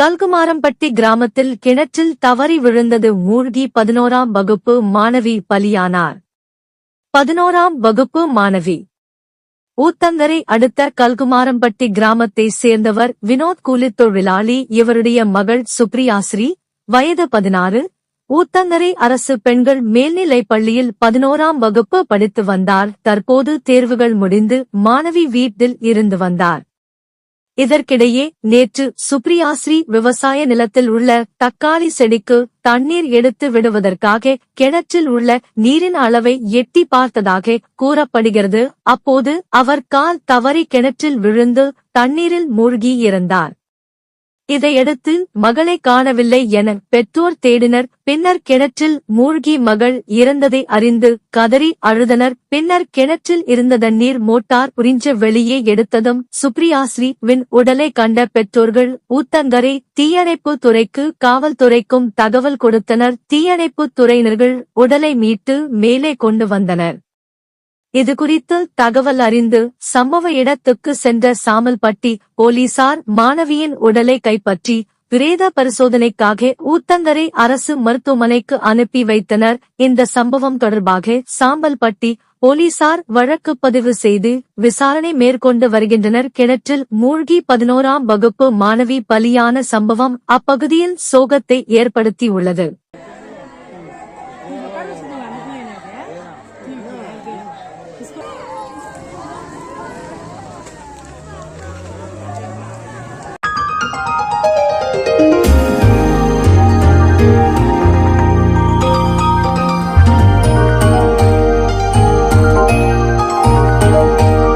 கல்குமாரம்பட்டி கிராமத்தில் கிணற்றில் தவறி விழுந்தது மூழ்கி பதினோராம் வகுப்பு மாணவி பலியானார். பதினோராம் வகுப்பு மாணவி. ஊத்தங்கரை அடுத்த கல்குமாரம்பட்டி கிராமத்தை சேர்ந்தவர் வினோத் கூலித் தொழிலாளி இவருடைய மகள் சுப்ரியாஸ்ரீ வயது பதினாறு. ஊத்தங்கரை அரசு பெண்கள் மேல்நிலைப் பள்ளியில் பதினோராம் வகுப்பு படித்து வந்தார். தற்போது தேர்வுகள் முடிந்து மாணவி வீட்டில் இருந்து வந்தார். இதற்கிடையே நேற்று சுப்ரியாஸ்ரீ விவசாய நிலத்தில் உள்ள தக்காளி செடிக்கு தண்ணீர் எடுத்து விடுவதற்காக கிணற்றில் உள்ள நீரின் அளவை எட்டி பார்த்ததாக கூறப்படுகிறது. அப்போது அவர் கால் தவறி கிணற்றில் விழுந்து தண்ணீரில் மூழ்கி இருந்தார் இதையடுத்து மகளை காணவில்லை என பெற்றோர் தேடினர். பின்னர் கிணற்றில் மூழ்கி மகள் இறந்ததை அறிந்து கதறி அழுதனர். பின்னர் கிணற்றில் இருந்த தண்ணீர் மோட்டார் உறிஞ்ச வெளியே எடுத்ததும் சுப்ரியாஸ்ரீ வின் உடலை கண்ட பெற்றோர்கள் ஊத்தங்கரை தீயணைப்பு துறைக்கு காவல்துறைக்கும் தகவல் கொடுத்தனர். தீயணைப்பு துறையினர்கள் உடலை மீட்டு மேலே கொண்டு வந்தனர். இதுகுறித்து தகவல் அறிந்து சம்பவ இடத்துக்கு சென்ற சாமல்பட்டி போலீசார் மாணவியின் உடலை கைப்பற்றி பிரேத பரிசோதனைக்காக ஊத்தங்கரை அரசு மருத்துவமனைக்கு அனுப்பி வைத்தனர். இந்த சம்பவம் தொடர்பாக சாம்பல்பட்டி போலீசார் வழக்கு பதிவு செய்து விசாரணை மேற்கொண்டு வருகின்றனர். கிணற்றில் மூழ்கி பதினோராம் வகுப்பு மாணவி பலியான சம்பவம் அப்பகுதியில் சோகத்தை ஏற்படுத்தியுள்ளது.